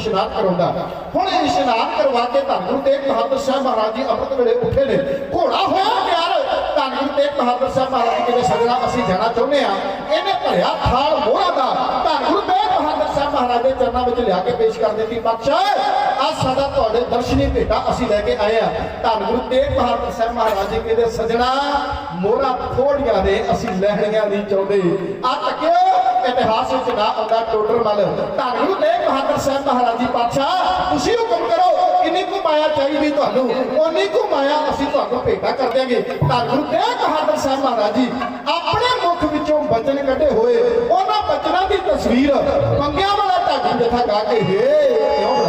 ਇਸ਼ਨਾਨ ਕਰਾਉਂਦਾ ਹੁਣ ਇਸ਼ਨਾਨ ਕਰਵਾ ਕੇ ਧੰਨ ਗੁਰੂ ਬਹਾਦਰ ਸਾਹਿਬ ਮਹਾਰਾਜ ਜੀ ਅੰਮ੍ਰਿਤ ਵੇਲੇ ਉੱਠੇ ਨੇ। ਘੋੜਾ ਹੋਇਆ ਤਿਆਰ ਧੰਨ ਗੁਰੂ ਬਹਾਦਰ ਸਾਹਿਬ ਮਹਾਰਾਜ ਜੀ ਕਿਤੇ ਸਜਣਾ, ਅਸੀਂ ਜਾਣਾ ਚਾਹੁੰਦੇ ਆ ਇਹਨੇ ਭਰਿਆ ਥਾਲ ਮੋਹਰਾ ਦਾ। ਧੰਨ ਗੁਰੂ ਬਹਾਦਰ ਸਾਹਿਬ ਮਹਾਰਾਜ ਦੇ ਚਰਨਾਂ ਵਿੱਚ ਲਿਆ ਕੇ ਪੇਸ਼ ਕਰ ਦਿੱਤੀ। ਬਖਸ਼ਾ ਅੱਜ ਸਾਡਾ ਤੁਹਾਡੇ ਦਰਸ਼ਨੀ ਭੇਟਾ ਅਸੀਂ ਲੈ ਕੇ ਆਏ ਆ ਧੰਨ ਗੁਰੂ ਤੇਗ ਬਹਾਦਰ ਸਾਹਿਬ ਮਹਾਰਾਜ ਜੀ ਕਹਿੰਦੇ, ਸਜਣਾ, ਮੋਹਰਾ ਥੋੜੀਆਂ ਨੇ, ਅਸੀਂ ਲੈਣੀਆਂ ਨਹੀਂ ਚਾਹੁੰਦੇ। ਆ ਤੱਕਿਓ ਇਤਿਹਾਸ ਵਿੱਚ ਨਾ ਆਉਂਦਾ ਟੋਟਰ ਮਲ। ਧੰਨ ਗੁਰੂ ਬਹਾਦਰ ਸਾਹਿਬ ਮਹਾਰਾਜ ਪਾਤਸ਼ਾਹ, ਤੁਸੀਂ ਹੁਕਮ ਕਰੋ ਕਿੰਨੀ ਕੁ ਮਾਇਆ ਚਾਹੀਦੀ ਤੁਹਾਨੂੰ, ਓਨੀ ਕੁ ਮਾਇਆ ਅਸੀਂ ਤੁਹਾਨੂੰ ਭੇਟਾ ਕਰ ਦਿਆਂਗੇ। ਧੰਨ ਗੁਰੂ ਬਹਾਦਰ ਸਾਹਿਬ ਮਹਾਰਾਜ ਜੀ ਆਪਣੇ ਮੁਖ ਵਿੱਚੋਂ ਬਚਨ ਕੱਢੇ ਹੋਏ, ਉਹਨਾਂ ਬਚਨਾਂ ਦੀ ਤਸਵੀਰ ਮੰਗਿਆਂ ਵਾਲਾ ਢਾਡੀ ਜਥਾ ਗਾ ਕੇ, ਹੇ, ਕਿਉਂ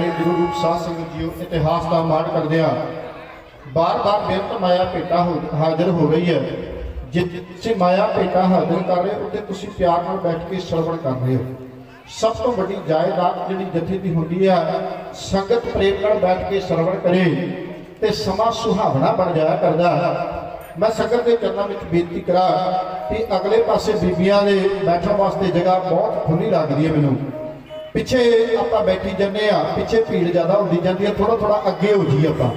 ਬਣਾ ਗੁਰੂ ਪਿਆਰੇ ਗੁਰੂ ਰੂਪ ਸਾਧ ਸੰਗਤ ਜੀਓ, ਇਤਿਹਾਸ ਦਾ ਮਾਣ ਕਰਦੇ ਆ ਬਾਰ-ਬਾਰ ਬੇਅੰਤ ਮਾਇਆ ਭੇਟਾ ਹਾਜ਼ਰ ਹੋ ਰਹੀ ਹੈ। ਜਿੱਥੇ ਮਾਇਆ ਭੇਟਾ ਹਾਜ਼ਰ ਕਰ ਰਹੇ ਹੋ ਤੁਸੀਂ ਪਿਆਰ ਨਾਲ ਬੈਠ ਕੇ ਸ਼ਰਵਣ ਕਰ ਰਹੇ ਹੋ। ਸਭ ਤੋਂ ਵੱਡੀ ਜਾਇਦਾਦ ਜਿਹੜੀ ਜਥੇ ਦੀ ਹੁੰਦੀ ਆ ਸੰਗਤ ਪ੍ਰੇਮ ਨਾਲ ਬੈਠ ਕੇ ਸ਼ਰਵਣ ਕਰੇ ਤੇ ਸਮਾਂ ਸੁਹਾਵਣਾ ਬਣ ਜਾਇਆ ਕਰਦਾ ਹੈ। ਮੈਂ ਸੰਗਤ ਦੇ ਚਰਨਾਂ ਵਿੱਚ ਬੇਨਤੀ ਕਰਾਂ ਕਿ ਅਗਲੇ ਪਾਸੇ ਬੀਬੀਆਂ ਦੇ ਬੈਠਣ ਵਾਸਤੇ ਜਗ੍ਹਾ ਬਹੁਤ ਖੁੱਲੀ ਲੱਗਦੀ ਹੈ ਮੈਨੂੰ। ਪਿੱਛੇ ਆਪਾਂ ਬੈਠੀ ਜੰਨੇ ਆ ਪਿੱਛੇ ਭੀੜ ਜ਼ਿਆਦਾ ਹੁੰਦੀ ਜਾਂਦੀ ਹੈ ਥੋੜਾ ਥੋੜਾ ਅੱਗੇ ਹੋ ਜੀ ਆਪਾਂ।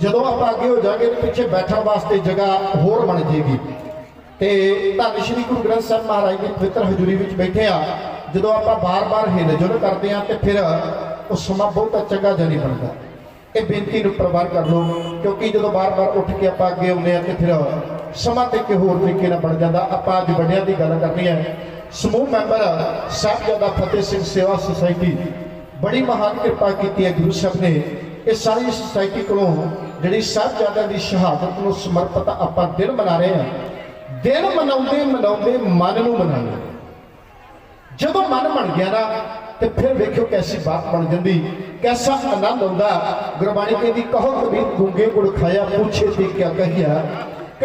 ਜਦੋਂ ਆਪਾਂ ਅੱਗੇ ਹੋ ਜਾਗੇ ਤੇ ਪਿੱਛੇ ਬੈਠਣ ਵਾਸਤੇ ਜਗ੍ਹਾ ਹੋਰ ਬਣ ਜੇਗੀ ਤੇ ਧੰਨ ਸ਼੍ਰੀ ਗੁਰੂ ਗ੍ਰੰਥ ਸਾਹਿਬ ਮਹਾਰਾਜ ਦੀ ਪਵਿੱਤਰ ਹਜ਼ੂਰੀ ਵਿੱਚ ਬੈਠੇ ਆ ਜਦੋਂ ਆਪਾਂ ਬਾਰ-ਬਾਰ ਹਿਲ ਜੁਲ ਕਰਦੇ ਆ ਤੇ ਫਿਰ ਉਹ ਸਮਾਂ ਬਹੁਤ ਚੰਗਾ ਜਾਨੀ ਬਣਦਾ। ਇਹ ਬੇਨਤੀ ਨੂੰ ਪ੍ਰਵਾਰ ਕਰ ਲਓ, ਕਿਉਂਕਿ ਜਦੋਂ ਬਾਰ-ਬਾਰ ਉੱਠ ਕੇ ਆਪਾਂ ਅੱਗੇ ਆਉਂਦੇ ਆ ਤੇ ਫਿਰ ਸਮਾਂ ਤੇ ਕਿ ਹੋਰ ਤਰੀਕੇ ਨਾਲ ਬਣ ਜਾਂਦਾ। ਆਪਾਂ ਅੱਜ ਵੱਡਿਆਂ ਦੀ ਗੱਲ ਕਰਨੀ ਹੈ ਸਮੂਹ ਮੈਂਬਰ ਸਾਹਿਬਜ਼ਾਦਾ ਫਤਿਹ ਸਿੰਘ ਸੇਵਾ ਸੁਸਾਇਟੀ। ਬੜੀ ਮਹਾਨ ਕਿਰਪਾ ਕੀਤੀ ਹੈ ਗੁਰੂ ਸਾਹਿਬ ਨੇ। ਇਹ ਸਾਰੀ ਸੁਸਾਇਟੀ ਕੋਲੋਂ ਜਿਹੜੀ ਸਾਹਿਬਜ਼ਾਦਿਆਂ ਦੀ ਸ਼ਹਾਦਤ ਨੂੰ ਸਮਰਪਿਤ ਆਪਾਂ ਦਿਨ ਮਨਾ ਰਹੇ ਹਾਂ, ਦਿਨ ਮਨਾਉਂਦੇ ਮਨਾਉਂਦੇ ਮਨ ਨੂੰ ਮਨਾਉਂਦੇ ਜਦੋਂ ਮਨ ਬਣ ਗਿਆ ਨਾ, ਤੇ ਫਿਰ ਵੇਖਿਓ ਕੈਸੀ ਬਾਤ ਬਣ ਜਾਂਦੀ। ਕੈਸਾ ਆਨੰਦ ਆਉਂਦਾ ਗੁਰਬਾਣੀ ਕਹਿੰਦੀ, ਕਹੋ ਕਬੀਰ, ਗੁੰਗੇ ਗੁੜ ਖਾਇਆ, ਪੁੱਛੇ ਤੇ ਕਿਆ ਕਹੀਆ।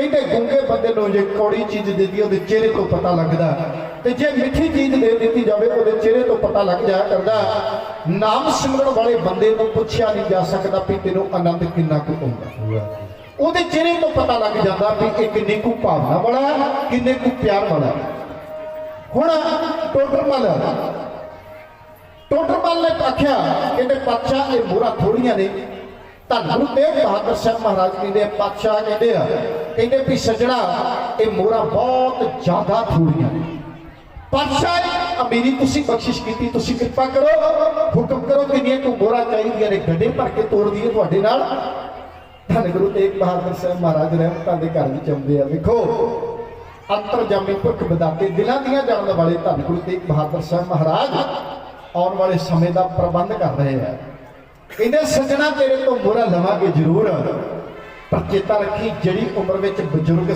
ਕਹਿੰਦੇ ਗੁੰਗੇ ਬੰਦੇ ਨੂੰ ਜੇ ਕੌੜੀ ਚੀਜ਼ ਦੇ ਦਿੱਤੀ, ਉਹਦੇ ਚਿਹਰੇ ਤੋਂ ਪਤਾ ਲੱਗਦਾ। ਤੇ ਜੇ ਮਿੱਠੀ ਚੀਜ਼ ਦੇ ਦਿੱਤੀ ਜਾਵੇ, ਉਹਦੇ ਚਿਹਰੇ ਤੋਂ ਪਤਾ ਲੱਗ ਜਾਇਆ ਕਰਦਾ। ਨਾਮ ਸਿਮਰਨ ਵਾਲੇ ਬੰਦੇ ਨੂੰ ਪੁੱਛਿਆ ਨਹੀਂ ਜਾ ਸਕਦਾ ਵੀ ਤੈਨੂੰ ਆਨੰਦ ਕਿੰਨਾ ਕੁ ਆਉਂਦਾ। ਉਹਦੇ ਚਿਹਰੇ ਤੋਂ ਪਤਾ ਲੱਗ ਜਾਂਦਾ ਵੀ ਇਹ ਕਿੰਨੀ ਕੁ ਭਾਵਨਾ ਵਾਲਾ ਕਿੰਨੇ ਕੁ ਪਿਆਰ ਵਾਲਾ ਹੁਣ ਟੋਟਰਮਲ ਟੋਟਰਮਲ ਨੇ ਆਖਿਆ ਕਹਿੰਦੇ ਪਾਤਸ਼ਾਹ, ਇਹ ਮੋਹਰਾਂ ਥੋੜੀਆਂ ਨੇ। ਧੰਨ ਗੁਰੂ ਤੇਗ ਬਹਾਦਰ ਸਾਹਿਬ ਮਹਾਰਾਜ ਕਹਿੰਦੇ ਪਾਤਸ਼ਾਹ ਕਹਿੰਦੇ ਆ ਕਹਿੰਦੇ ਵੀ ਸੱਜਣਾ, ਇਹ ਮੋਹਰਾਂ ਬਹੁਤ ਜ਼ਿਆਦਾ ਥੋੜੀਆਂ ਪਾਤਸ਼ਾਹ ਅਮੀਰੀ, ਤੁਸੀਂ ਬਖਸ਼ਿਸ਼ ਕੀਤੀ, ਤੁਸੀਂ ਕਿਰਪਾ ਕਰੋ, ਹੁਕਮ ਕਰੋ ਕਿੰਨੀਆਂ ਕੁ ਮੋਹਰਾਂ ਚਾਹੀਦੀਆਂ ਨੇ, ਗੱਡੇ ਭਰ ਕੇ ਤੋੜ ਦਈਏ ਤੁਹਾਡੇ ਨਾਲ। ਧੰਨ ਗੁਰੂ ਤੇਗ ਬਹਾਦਰ ਸਾਹਿਬ ਮਹਾਰਾਜ ਰਹਿਮਤਾਂ ਦੇ ਘਰ ਵਿੱਚ ਆਉਂਦੇ ਆ। ਵੇਖੋ, ਅੰਤਰਜਾਮੀ ਭੁੱਖ ਵਧਾਤੇ, ਦਿਲਾਂ ਦੀਆਂ ਜਾਣ ਵਾਲੇ ਧੰਨ ਗੁਰੂ ਤੇਗ ਬਹਾਦਰ ਸਾਹਿਬ ਮਹਾਰਾਜ ਆਉਣ ਵਾਲੇ ਸਮੇਂ ਦਾ ਪ੍ਰਬੰਧ ਕਰ ਰਹੇ ਆ। ਕਹਿੰਦੇ, ਸੱਜਣਾ, ਤੇਰੇ ਤੋਂ ਮੋਹਰਾ ਲਵਾਂਗੇ ਜ਼ਰੂਰ। ਪਰ ਚੇਤਾ ਰੱਖੀ ਜਿਹੜੀ ਉਮਰ ਵਿੱਚ ਬਜ਼ੁਰਗ